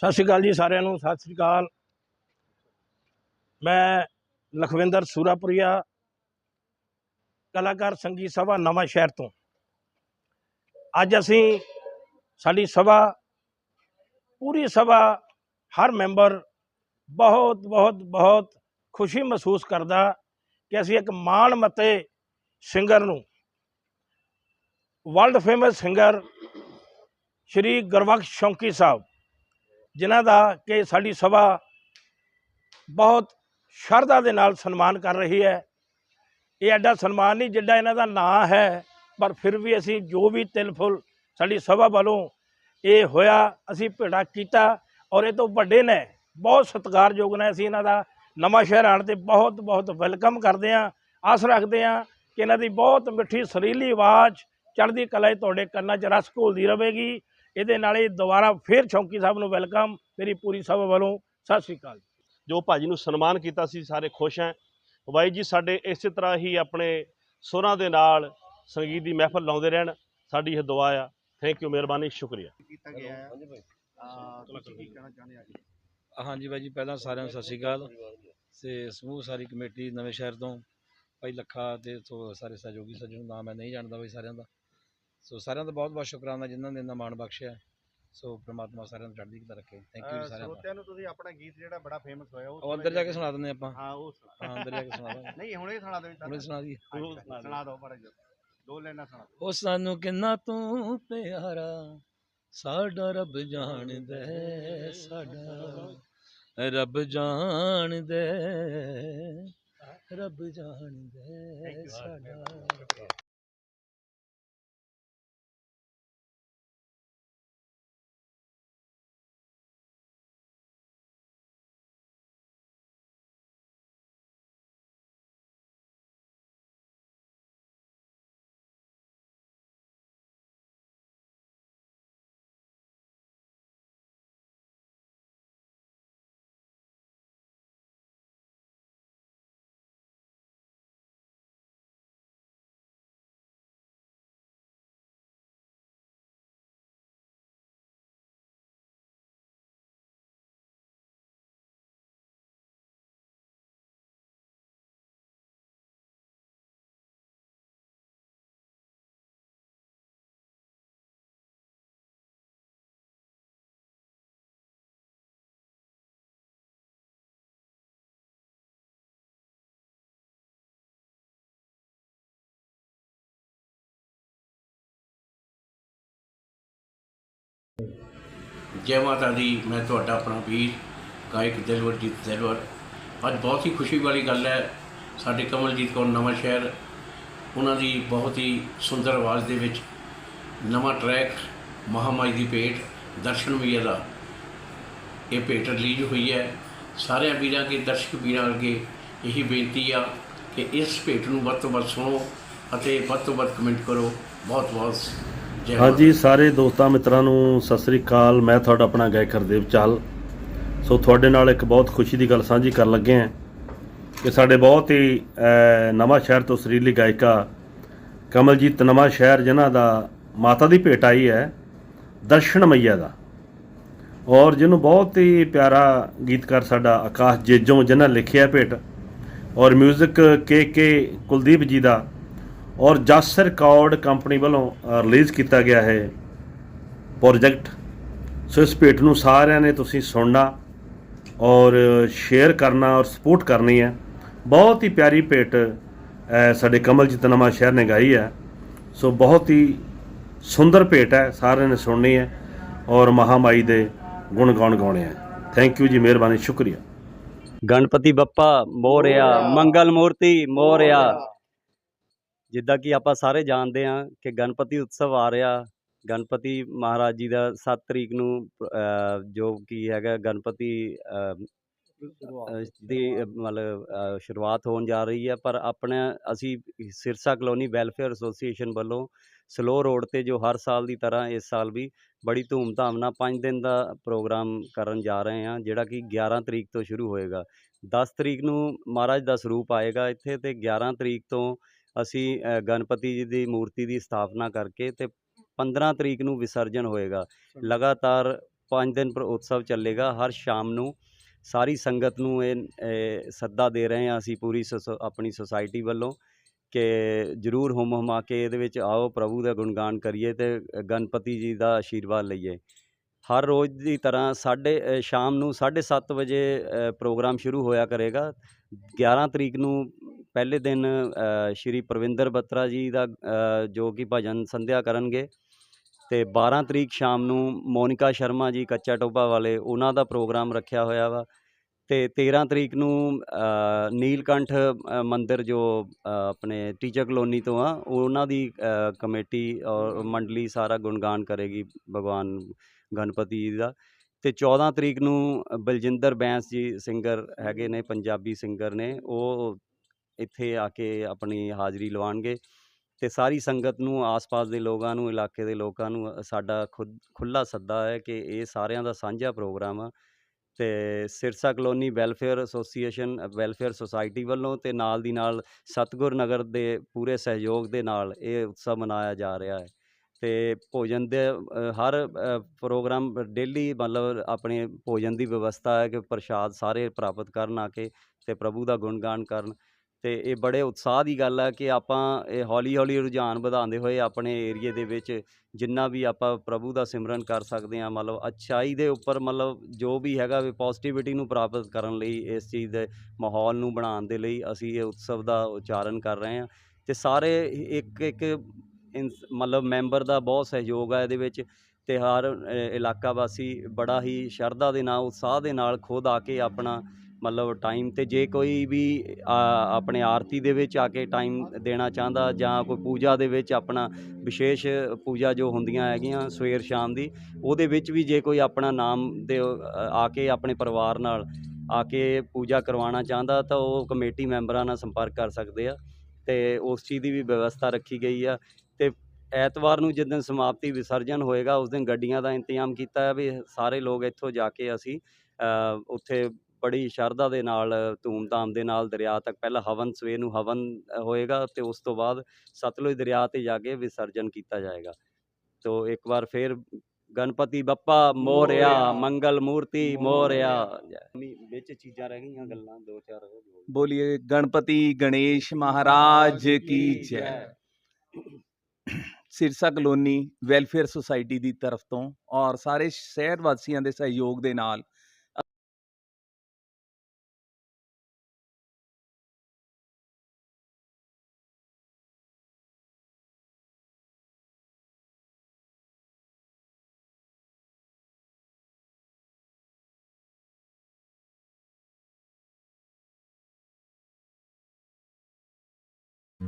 ਸਤਿ ਸ਼੍ਰੀ ਅਕਾਲ ਜੀ ਸਾਰਿਆਂ ਨੂੰ, ਸਤਿ ਸ਼੍ਰੀ ਅਕਾਲ। ਮੈਂ ਲਖਵਿੰਦਰ ਸੂਰਾਪੁਰੀਆ, ਕਲਾਕਾਰ ਸੰਗੀਤ ਸਭਾ ਨਵਾਂ ਸ਼ਹਿਰ ਤੋਂ। ਅੱਜ ਅਸੀਂ ਸਾਡੀ ਸਭਾ, ਪੂਰੀ ਸਭਾ, ਹਰ ਮੈਂਬਰ ਬਹੁਤ ਬਹੁਤ ਬਹੁਤ ਖੁਸ਼ੀ ਮਹਿਸੂਸ ਕਰਦਾ ਕਿ ਅਸੀਂ ਇੱਕ ਮਾਣ ਮਤੇ ਸਿੰਗਰ ਨੂੰ, world famous singer Shri Gurbakhsh Shaunki Sahib ਜਿਨ੍ਹਾਂ ਦਾ ਕਿ ਸਾਡੀ ਸਭਾ ਬਹੁਤ ਸ਼ਰਧਾ ਦੇ ਨਾਲ ਸਨਮਾਨ ਕਰ ਰਹੀ ਹੈ। ਇਹ ਐਡਾ ਸਨਮਾਨ ਨਹੀਂ ਜਿੱਡਾ ਇਹਨਾਂ ਦਾ ਨਾਂ ਹੈ, ਪਰ ਫਿਰ ਵੀ ਅਸੀਂ ਜੋ ਵੀ ਤਿਲ ਫੁੱਲ ਸਾਡੀ ਸਭਾ ਵੱਲੋਂ ਇਹ ਹੋਇਆ, ਅਸੀਂ ਭੇੜਾ ਕੀਤਾ ਔਰ ਇਹ ਤੋਂ ਵੱਡੇ ਨੇ, ਬਹੁਤ ਸਤਿਕਾਰਯੋਗ ਨੇ ਅਸੀਂ ਇਹਨਾਂ ਦਾ। ਨਵਾਂ ਸ਼ਹਿਰ ਆਉਣ ਤੇ ਬਹੁਤ ਬਹੁਤ ਵੈਲਕਮ ਕਰਦੇ ਹਾਂ, ਆਸ ਰੱਖਦੇ ਹਾਂ ਕਿ ਇਹਨਾਂ ਦੀ ਬਹੁਤ ਮਿੱਠੀ, ਸੁਰੀਲੀ ਆਵਾਜ਼ ਚੜ੍ਹਦੀ ਕਲਾ ਤੁਹਾਡੇ ਕੰਨਾਂ 'ਚ ਰਸ ਘੋਲਦੀ ਰਹੇਗੀ। ਇਹਦੇ ਨਾਲ ਹੀ ਦੁਬਾਰਾ ਫੇਰ ਚੌਂਕੀ ਸਾਹਿਬ ਨੂੰ ਵੈਲਕਮ ਮੇਰੀ ਪੂਰੀ ਸਭਾ ਵੱਲੋਂ ਸਤਿ ਸ਼੍ਰੀ ਅਕਾਲ ਜੋ। ਭਾਜੀ ਨੂੰ ਸਨਮਾਨ ਕੀਤਾ ਸੀ ਸਾਰੇ ਖੁਸ਼ ਹੈ। ਬਾਈ ਜੀ ਸਾਡੇ ਇਸੇ ਤਰ੍ਹਾਂ ਹੀ ਆਪਣੇ ਸੁਰਾਂ ਦੇ ਨਾਲ ਸੰਗੀਤ ਦੀ ਮਹਿਫਲ ਲਾਉਂਦੇ ਰਹਿਣ ਸਾਡੀ ਇਹ ਦੁਆ ਆ। ਥੈਂਕ ਯੂ ਮਿਹਰਬਾਨੀ ਸ਼ੁਕਰੀਆ। ਕੀਤਾ ਗਿਆ ਹੈ ਕੀ ਕਹਿਣਾ ਚਾਹੁੰਦੇ ਆ ਹਾਂਜੀ ਬਾਈ ਜੀ ਪਹਿਲਾਂ ਸਾਰਿਆਂ ਨੂੰ ਸਤਿ ਸ਼੍ਰੀ ਅਕਾਲ। ਤੇ ਸਮੂਹ ਸਾਰੀ ਕਮੇਟੀ ਨਵੇਂ ਸ਼ਹਿਰ ਤੋਂ ਭਾਈ ਲੱਖਾ ਤੇ ਸਾਰੇ ਸਹਿਯੋਗੀ ਸੱਜਣ ਨਾਮ ਮੈਂ ਨਹੀਂ ਜਾਣਦਾ ਬਾਈ ਸਾਰਿਆਂ ਦਾ। ਸੋ ਸਾਰਿਆਂ ਦਾ ਬਹੁਤ ਬਹੁਤ ਸ਼ੁਕਰਾਨਾ ਜਿਨ੍ਹਾਂ ਨੇ ਇੰਨਾ ਮਾਣ ਬਖਸ਼ਿਆ ਸੋ ਪ੍ਰਮਾਤਮਾ ਸਾਰਿਆਂ ਨੂੰ ਚੜ੍ਹਦੀ ਕਲਾ ਰੱਖੇ। ਥੈਂਕ ਯੂ ਸਾਰਿਆਂ ਦਾ। ਸਰੋਤਿਆਂ ਨੂੰ ਤੁਸੀਂ ਆਪਣਾ ਗੀਤ ਜਿਹੜਾ ਬੜਾ ਫੇਮਸ ਹੋਇਆ ਉਹ ਅੰਦਰ ਜਾ ਕੇ ਸੁਣਾ ਦਿੰਦੇ ਆਪਾਂ। ਹਾਂ ਉਹ ਸੁਣਾ। ਹਾਂ ਅੰਦਰ ਜਾ ਕੇ ਸੁਣਾ ਦਾਂਗੇ ਨਹੀਂ ਹੁਣੇ ਸੁਣਾ ਦਿਓ ਹੁਣੇ ਸੁਣਾ ਦਈਏ। ਸੁਣਾ ਸੁਣਾ ਦਿਓ ਬੜਾ ਜੋ ਦੋ ਲਾਈਨਾਂ ਸੁਣਾ ਉਹ ਸਾਨੂੰ ਕਿੰਨਾ ਤੂੰ ਪਿਆਰਾ ਸਾਡਾ ਰੱਬ ਜਾਣਦਾ ਸਾਡਾ ਰੱਬ ਜਾਣਦਾ ਰੱਬ ਜਾਣਦਾ ਸਾਡਾ ਜੈ ਮਾਤਾ ਦੀ, ਮੈਂ ਤੁਹਾਡਾ ਆਪਣਾ ਵੀਰ, ਗਾਇਕ ਦਿਲਵਰਜੀਤ ਦਿਲਵਰ ਅੱਜ ਬਹੁਤ ਹੀ ਖੁਸ਼ੀ ਵਾਲੀ ਗੱਲ ਹੈ, ਸਾਡੇ ਕਮਲਜੀਤ ਕੌਰ ਨਵਾਂ ਸ਼ਹਿਰ, ਉਹਨਾਂ ਦੀ ਬਹੁਤ ਹੀ ਸੁੰਦਰ ਆਵਾਜ਼ ਦੇ ਵਿੱਚ ਨਵਾਂ ਟਰੈਕ ਮਹਾਮਾਈ ਦੀ ਭੇਟ, ਦਰਸ਼ਨ ਵੀਰ ਦਾ। ਇਹ ਭੇਟ ਰਿਲੀਜ਼ ਹੋਈ ਹੈ। ਸਾਰਿਆਂ ਵੀਰਾਂ ਕੇ ਦਰਸ਼ਕ ਵੀਰਾਂ ਅੱਗੇ ਇਹੀ ਬੇਨਤੀ ਆ ਕਿ ਇਸ ਭੇਟ ਨੂੰ ਵੱਧ ਤੋਂ ਵੱਧ ਸੁਣੋ ਅਤੇ ਵੱਧ ਤੋਂ ਵੱਧ ਕਮੈਂਟ ਕਰੋ। ਬਹੁਤ ਬਹੁਤ ਹਾਂਜੀ ਸਾਰੇ ਦੋਸਤਾਂ ਮਿੱਤਰਾਂ ਨੂੰ ਸਤਿ ਸ੍ਰੀ ਅਕਾਲ। ਮੈਂ ਤੁਹਾਡਾ ਆਪਣਾ ਗਾਇਕ ਹਰਦੇਵ ਚਾਲ। ਸੋ ਤੁਹਾਡੇ ਨਾਲ ਇੱਕ ਬਹੁਤ ਖੁਸ਼ੀ ਦੀ ਗੱਲ ਸਾਂਝੀ ਕਰਨ ਲੱਗੇ ਹਾਂ ਕਿ ਸਾਡੇ ਬਹੁਤ ਹੀ ਨਵਾਂ ਸ਼ਹਿਰ ਤੋਂ ਸਰੀਲੀ ਗਾਇਕਾ ਕਮਲਜੀਤ ਨਵਾਂ ਸ਼ਹਿਰ ਜਿਨ੍ਹਾਂ ਦਾ ਮਾਤਾ ਦੀ ਭੇਟ ਆਈ ਹੈ ਦਰਸ਼ਨ ਮਈਆ ਦਾ। ਔਰ ਜਿਹਨੂੰ ਬਹੁਤ ਹੀ ਪਿਆਰਾ ਗੀਤਕਾਰ ਸਾਡਾ ਆਕਾਸ਼ ਜੇਜੋਂ ਜਿਨ੍ਹਾਂ ਲਿਖਿਆ ਭੇਟ। ਔਰ 뮤직 ਕੇ ਕੇ ਕੁਲਦੀਪ ਜੀ ਦਾ ਔਰ ਜਸ ਰਿਕਾਰਡ ਕੰਪਨੀ ਵੱਲੋਂ ਰਿਲੀਜ਼ ਕੀਤਾ ਗਿਆ ਹੈ ਪ੍ਰੋਜੈਕਟ। ਸੋ ਇਸ ਭੇਟ ਨੂੰ ਸਾਰਿਆਂ ਨੇ ਤੁਸੀਂ ਸੁਣਨਾ ਔਰ ਸ਼ੇਅਰ ਕਰਨਾ ਔਰ ਸਪੋਰਟ ਕਰਨੀ ਹੈ। ਬਹੁਤ ਹੀ ਪਿਆਰੀ ਭੇਟ ਸਾਡੇ ਕਮਲਜੀਤ ਨਵਾਂ ਸ਼ਹਿਰ ਨੇ ਗਾਈ ਹੈ। ਸੋ ਬਹੁਤ ਹੀ ਸੁੰਦਰ ਭੇਟ ਹੈ ਸਾਰਿਆਂ ਨੇ ਸੁਣਨੀ ਹੈ ਔਰ ਮਹਾਮਾਈ ਦੇ ਗੁਣ ਗਾਉਣ ਗਾਉਣੇ ਹੈ। ਥੈਂਕ ਯੂ ਜੀ ਮਿਹਰਬਾਨੀ ਸ਼ੁਕਰੀਆ। ਗਣਪਤੀ ਬੱਪਾ ਮੋਰਿਆ। ਮੰਗਲ ਮੂਰਤੀ ਮੋਰਿਆ। ਜਿੱਦਾਂ ਕਿ ਆਪਾਂ ਸਾਰੇ ਜਾਣਦੇ ਹਾਂ ਕਿ ਗਣਪਤੀ ਉਤਸਵ ਆ ਰਿਹਾ। ਗਣਪਤੀ ਮਹਾਰਾਜ ਜੀ ਦਾ 7 ਤਰੀਕ ਨੂੰ ਜੋ ਕੀ ਹੈਗਾ ਗਣਪਤੀ ਦੀ ਮਤਲਬ ਸ਼ੁਰੂਆਤ ਹੋਣ ਜਾ ਰਹੀ ਹੈ। ਪਰ ਆਪਣੇ, ਅਸੀਂ ਸਿਰਸਾ ਕਲੋਨੀ ਵੈਲਫੇਅਰ ਐਸੋਸੀਏਸ਼ਨ ਵੱਲੋਂ ਸਲੋ ਰੋਡ ਤੇ ਜੋ ਹਰ ਸਾਲ ਦੀ ਤਰ੍ਹਾਂ ਇਸ ਸਾਲ ਵੀ ਬੜੀ ਧੂਮਧਾਮ ਨਾਲ 5 ਦਿਨ ਦਾ ਪ੍ਰੋਗਰਾਮ ਕਰਨ ਜਾ ਰਹੇ ਹਾਂ, ਜਿਹੜਾ ਕਿ 11 ਤਰੀਕ ਤੋਂ ਸ਼ੁਰੂ ਹੋਏਗਾ। 10 ਤਰੀਕ ਨੂੰ ਮਹਾਰਾਜ ਦਾ ਸਰੂਪ ਆਏਗਾ ਇੱਥੇ ਤੇ 11 ਤਰੀਕ ਤੋਂ ਅਸੀਂ ਗਣਪਤੀ ਜੀ ਦੀ ਮੂਰਤੀ ਦੀ ਸਥਾਪਨਾ ਕਰਕੇ ਤੇ 15 ਤਰੀਕ ਨੂੰ ਵਿਸਰਜਨ ਹੋਏਗਾ। ਲਗਾਤਾਰ 5 ਦਿਨ ਪਰ ਉਤਸਵ ਚੱਲੇਗਾ। ਹਰ ਸ਼ਾਮ ਨੂੰ ਸਾਰੀ ਸੰਗਤ ਨੂੰ ਇਹ ਸੱਦਾ ਦੇ ਰਹੇ ਹਾਂ ਅਸੀਂ ਪੂਰੀ ਆਪਣੀ ਸੁਸਾਇਟੀ ਵੱਲੋਂ ਕਿ ਜਰੂਰ ਹੁਮ ਹੁਮਾ ਕੇ ਇਹਦੇ ਵਿੱਚ ਆਓ ਪ੍ਰਭੂ ਦਾ ਗੁਣਗਾਨ ਕਰੀਏ ਤੇ ਗਣਪਤੀ ਜੀ ਦਾ ਆਸ਼ੀਰਵਾਦ ਲਈਏ। ਹਰ ਰੋਜ਼ ਦੀ ਤਰ੍ਹਾਂ ਸਾਡੇ ਸ਼ਾਮ ਨੂੰ 7:30 ਵਜੇ ਪ੍ਰੋਗਰਾਮ ਸ਼ੁਰੂ ਹੋਇਆ ਕਰੇਗਾ। 11 ਤਰੀਕ ਨੂੰ ਪਹਿਲੇ ਦਿਨ ਸ਼੍ਰੀ ਪ੍ਰਵਿੰਦਰ ਬੱਤਰਾ ਜੀ ਦਾ ਜੋ ਕਿ ਭਜਨ ਸੰਧਿਆ ਕਰਨਗੇ ਤੇ 12 ਤਰੀਕ ਸ਼ਾਮ ਨੂੰ ਮੋਨਿਕਾ ਸ਼ਰਮਾ ਜੀ ਕੱਚਾ ਟੋਬਾ ਵਾਲੇ ਉਹਨਾਂ ਦਾ ਪ੍ਰੋਗਰਾਮ ਰੱਖਿਆ ਹੋਇਆ ਵਾ ਤੇ 13 ਤਰੀਕ ਨੂੰ ਨੀਲਕੰਠ ਅ, ਮੰਦਿਰ ਜੋ ਆਪਣੇ ਟੀਚਰ ਕਲੋਨੀ ਤੋਂ ਆ ਉਹਨਾਂ ਦੀ ਕਮੇਟੀ ਔਰ ਮੰਡਲੀ ਸਾਰਾ ਗੁਣਗਾਨ ਕਰੇਗੀ ਭਗਵਾਨ ਗਣਪਤੀ ਜੀ ਦਾ ਤੇ 14 ਤਰੀਕ ਨੂੰ ਬਲਜਿੰਦਰ ਬੈਂਸ ਜੀ ਸਿੰਗਰ ਹੈਗੇ ਨੇ ਪੰਜਾਬੀ ਸਿੰਗਰ ਨੇ ਉਹ ਇੱਥੇ ਆ ਕੇ ਆਪਣੀ ਹਾਜ਼ਰੀ ਲਵਾਉਣਗੇ ਤੇ ਸਾਰੀ ਸੰਗਤ ਨੂੰ, ਆਸ-ਪਾਸ ਦੇ ਲੋਕਾਂ ਨੂੰ, ਇਲਾਕੇ ਦੇ ਲੋਕਾਂ ਨੂੰ ਸਾਡਾ ਖੁਦ ਖੁੱਲਾ ਸੱਦਾ ਹੈ ਕਿ ਇਹ ਸਾਰਿਆਂ ਦਾ ਸਾਂਝਾ ਪ੍ਰੋਗਰਾਮ ਆ ਤੇ Sirsa colony welfare association, welfare society ਵੱਲੋਂ ਤੇ ਨਾਲ ਦੀ ਨਾਲ ਸਤਗੁਰ ਨਗਰ ਦੇ ਪੂਰੇ ਸਹਿਯੋਗ ਦੇ ਨਾਲ ਇਹ ਉਤਸਵ ਮਨਾਇਆ ਜਾ ਰਿਹਾ ਹੈ ਤੇ ਭੋਜਨ ਦੇ ਹਰ ਪ੍ਰੋਗਰਾਮ ਡੇਲੀ ਮਤਲਬ ਆਪਣੇ ਭੋਜਨ ਦੀ ਵਿਵਸਥਾ ਹੈ ਕਿ ਪ੍ਰਸ਼ਾਦ ਸਾਰੇ ਪ੍ਰਾਪਤ ਕਰਨ ਆ ਕੇ ਤੇ ਪ੍ਰਭੂ ਦਾ ਗੁਣਗਾਨ ਕਰਨ ਤੇ ਇਹ ਬੜੇ ਉਤਸ਼ਾਹ ਦੀ ਗੱਲ ਆ ਕਿ ਆਪਾਂ ਇਹ ਹੌਲੀ ਹੌਲੀ ਰੁਝਾਨ ਵਧਾਉਂਦੇ ਹੋਏ ਆਪਣੇ ਏਰੀਏ ਦੇ ਵਿੱਚ ਜਿੰਨਾ ਵੀ ਆਪਾਂ ਪ੍ਰਭੂ ਦਾ ਸਿਮਰਨ ਕਰ ਸਕਦੇ ਹਾਂ, ਮਤਲਬ ਅੱਛਾਈ ਦੇ ਉੱਪਰ ਮਤਲਬ ਜੋ ਵੀ ਹੈਗਾ ਵੀ ਪੋਜ਼ਿਟਿਵਿਟੀ ਨੂੰ ਪ੍ਰਾਪਤ ਕਰਨ ਲਈ, ਇਸ ਚੀਜ਼ ਦੇ ਮਾਹੌਲ ਨੂੰ ਬਣਾਉਣ ਦੇ ਲਈ ਅਸੀਂ ਇਹ ਉਤਸਵ ਦਾ ਉਚਾਰਨ ਕਰ ਰਹੇ ਹਾਂ। ਤੇ ਸਾਰੇ ਇੱਕ ਇੱਕ ਇਨਸ- ਮਤਲਬ ਮੈਂਬਰ ਦਾ ਬਹੁਤ ਸਹਿਯੋਗ ਆ ਇਹਦੇ ਵਿੱਚ। ਤੇ ਹਰ ਇਲਾਕਾ ਵਾਸੀ ਬੜਾ ਹੀ ਸ਼ਰਧਾ ਦੇ ਨਾਲ, ਉਤਸ਼ਾਹ ਦੇ ਨਾਲ ਖੁਦ ਆ ਕੇ ਆਪਣਾ ਮਤਲਬ ਟਾਈਮ ਤੇ ਜੇ ਕੋਈ ਵੀ ਆਪਣੇ ਆਰਤੀ ਦੇ ਵਿੱਚ ਆ ਕੇ ਟਾਈਮ ਦੇਣਾ ਚਾਹੁੰਦਾ ਜਾਂ ਕੋਈ ਪੂਜਾ ਦੇ ਵਿੱਚ ਆਪਣਾ ਵਿਸ਼ੇਸ਼ ਪੂਜਾ ਜੋ ਹੁੰਦੀਆਂ ਹੈਗੀਆਂ ਸਵੇਰ ਸ਼ਾਮ ਦੀ, ਉਹਦੇ ਵਿੱਚ ਵੀ ਜੇ ਕੋਈ ਆਪਣਾ ਨਾਮ ਦੇ ਆ ਕੇ ਆਪਣੇ ਪਰਿਵਾਰ ਨਾਲ ਆ ਕੇ ਪੂਜਾ ਕਰਵਾਉਣਾ ਚਾਹੁੰਦਾ ਤਾਂ ਉਹ ਕਮੇਟੀ ਮੈਂਬਰਾਂ ਨਾਲ ਸੰਪਰਕ ਕਰ ਸਕਦੇ ਆ ਤੇ ਉਸ ਚੀਜ਼ ਦੀ ਵੀ ਵਿਵਸਥਾ ਰੱਖੀ ਗਈ ਆ ਤੇ ਐਤਵਾਰ ਨੂੰ ਜਿਸ ਸਮਾਪਤੀ ਵਿਸਰਜਨ ਹੋਏਗਾ, ਉਸ ਦਿਨ ਗੱਡੀਆਂ ਦਾ ਇੰਤਜ਼ਾਮ ਕੀਤਾ ਹੈ ਵੀ ਸਾਰੇ ਲੋਕ ਇੱਥੋਂ ਜਾ ਕੇ ਅਸੀਂ ਉੱਥੇ ਬੜੀ ਸ਼ਰਧਾ ਦੇ ਨਾਲ ਧੂਮ ਧਾਮ ਦੇ ਨਾਲ ਦਰਿਆ ਤੱਕ ਪਹਿਲਾਂ ਹਵਨ ਸਵੇਰ ਨੂੰ ਹਵਨ ਹੋਏਗਾ ਤੇ ਉਸ ਤੋਂ ਬਾਅਦ ਸਤਲੁਜ ਦਰਿਆ ਤੇ ਜਾ ਕੇ ਵਿਸਰਜਨ ਕੀਤਾ ਜਾਏਗਾ। ਤੋ ਇੱਕ ਵਾਰ ਫੇਰ ਗਣਪਤੀ ਬੱਪਾ ਮੋਰਿਆ ਮੰਗਲ ਮੂਰਤੀ ਮੋਰਿਆ। ਵਿੱਚ ਚੀਜ਼ਾਂ ਰਹਿ ਗਈਆਂ ਗੱਲਾਂ ਦੋ ਚਾਰ ਬੋਲੀਏ ਗਣਪਤੀ ਗਣੇਸ਼ ਮਹਾਰਾਜ ਕੀ ਜੈ। ਸਿਰਸਾ ਕਲੋਨੀ ਵੈਲਫੇਅਰ ਸੁਸਾਇਟੀ ਦੀ ਤਰਫ ਤੋਂ ਔਰ ਸਾਰੇ ਸ਼ਹਿਰ ਵਾਸੀਆਂ ਦੇ ਸਹਿਯੋਗ ਦੇ ਨਾਲ